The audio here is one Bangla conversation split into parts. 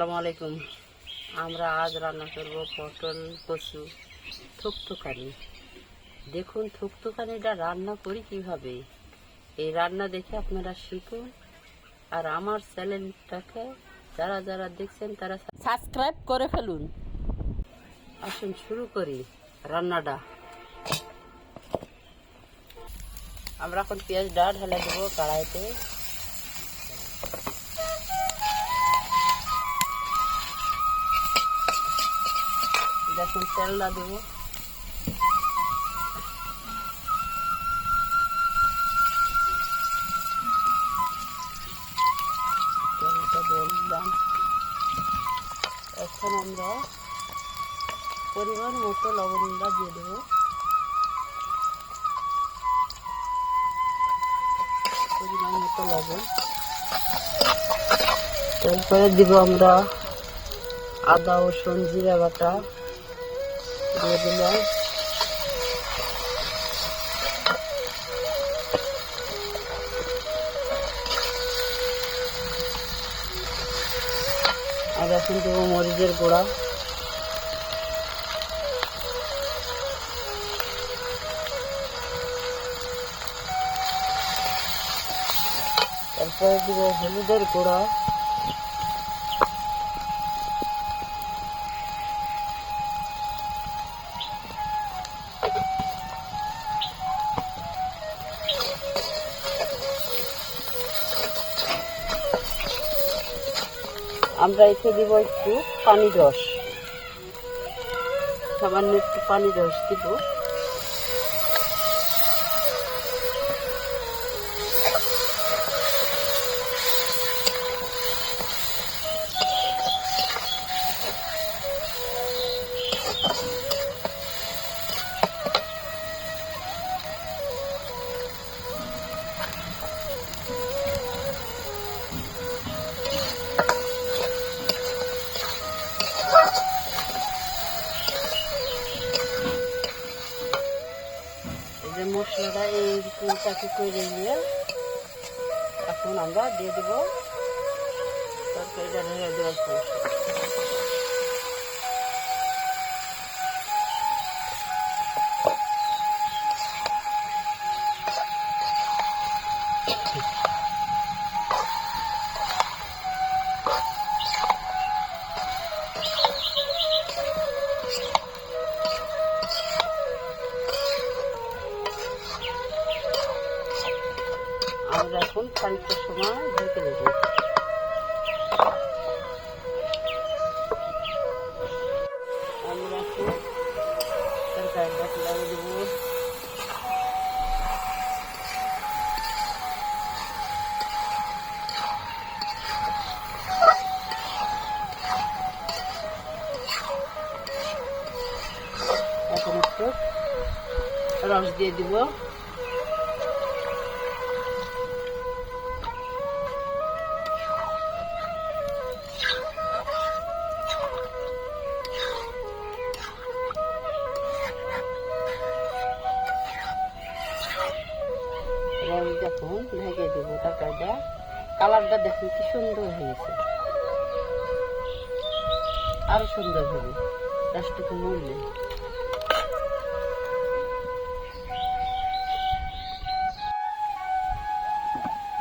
আসসালামু আলাইকুম। আমরা আজ রান্না করব পটল, কচু, থুকথুকানি। দেখুন, থুকথুকানিটা রান্না করি কীভাবে? এই রান্না দেখে আপনারা শিখুন। আর আমার চ্যানেলটাকে যারা যারা দেখছেন, তারা সাবস্ক্রাইব করে ফেলুন। আসুন, শুরু করি রান্নাটা। আমরা এখন পেঁয়াজ পেঁয়াজটা ঢেলে দেবো কড়াইতে। দেখুন তেলটা দেবো এখন আমরা পরিমাণ মতো লবণটা দিয়ে দেবো। পরিমাণ মতো লবণ। তারপরে দিব আমরা আদা, রসুন, জিরা বাটা। আর এখন দেবো মরিচের গুঁড়া। তারপরে দিব হলুদের গুঁড়া। আমরা এতে দিব একটু পানি রস। সামান্য একটু পানি রস দিব। মশলাটা এইরকমটাকে করে নিয়ে এখন আমরা দিয়ে দেবো তরকারিটা ঢেলে পর আমরা এখন খানিকটা সময় ঢেকে দেবো। এখন একটু রস দিয়ে দিব। দেখুন ঢেকে দেবো তরকারিটা কালারটা দেখুন কি সুন্দর হয়েছে। আরও সুন্দর হবে রসটুকু মরলে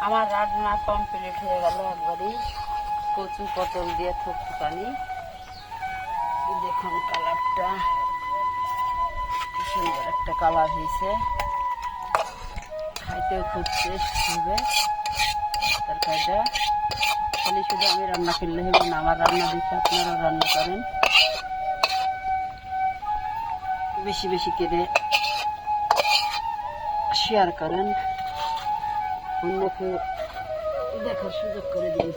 আমার রান্না কমপ্লিট হয়ে গেল একবারই কচু পটল দিয়ে থুকু পানি। দেখুন কালারটা, কি সুন্দর একটা কালার হয়েছে। খাইতেও খুব টেস্ট হবে। তরকারিটা খালি শুধু আমি রান্না করলে হবে না, আমার রান্না দেখে আপনারা রান্না করেন। বেশি বেশি করে শেয়ার করেন। অন্যকে দেখার সুযোগ করে দিন